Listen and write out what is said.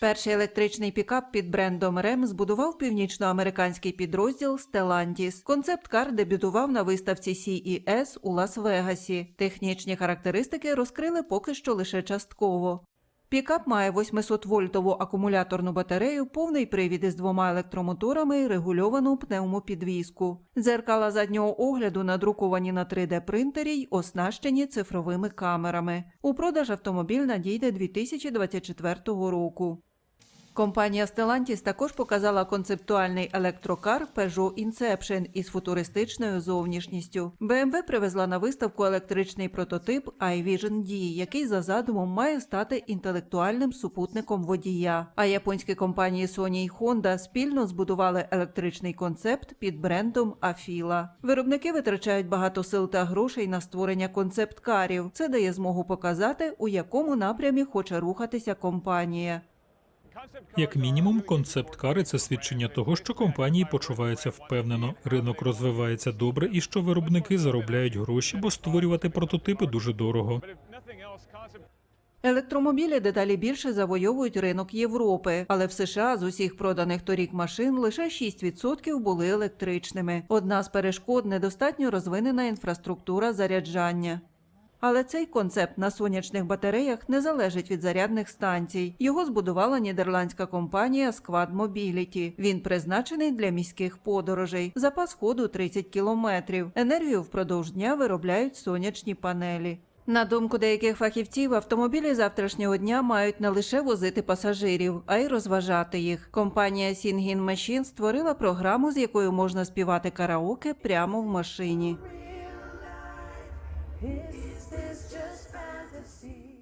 Перший електричний пікап під брендом REM збудував північноамериканський підрозділ Stellantis. Концепт-кар дебютував на виставці CES у Лас-Вегасі. Технічні характеристики розкрили поки що лише частково. Пікап має 800-вольтову акумуляторну батарею, повний привід із двома електромоторами і регульовану пневмопідвіску. Дзеркала заднього огляду надруковані на 3D-принтері й оснащені цифровими камерами. У продаж автомобіль надійде 2024 року. Компанія Stellantis також показала концептуальний електрокар Peugeot Inception із футуристичною зовнішністю. BMW привезла на виставку електричний прототип iVision D, який за задумом має стати інтелектуальним супутником водія. А японські компанії Sony і Honda спільно збудували електричний концепт під брендом Afila. Виробники витрачають багато сил та грошей на створення концепт-карів. Це дає змогу показати, у якому напрямі хоче рухатися компанія. Як мінімум, концепт-кари це свідчення того, що компанії почуваються впевнено, ринок розвивається добре і що виробники заробляють гроші, бо створювати прототипи дуже дорого. Електромобілі дедалі більше завойовують ринок Європи, але в США з усіх проданих торік машин лише 6% були електричними. Одна з перешкод недостатньо розвинена інфраструктура заряджання. Але цей концепт на сонячних батареях не залежить від зарядних станцій. Його збудувала нідерландська компанія Squad Mobility. Він призначений для міських подорожей. Запас ходу 30 кілометрів. Енергію впродовж дня виробляють сонячні панелі. На думку деяких фахівців, автомобілі завтрашнього дня мають не лише возити пасажирів, а й розважати їх. Компанія Singin Machine створила програму, з якою можна співати караоке прямо в машині. Is this just fantasy?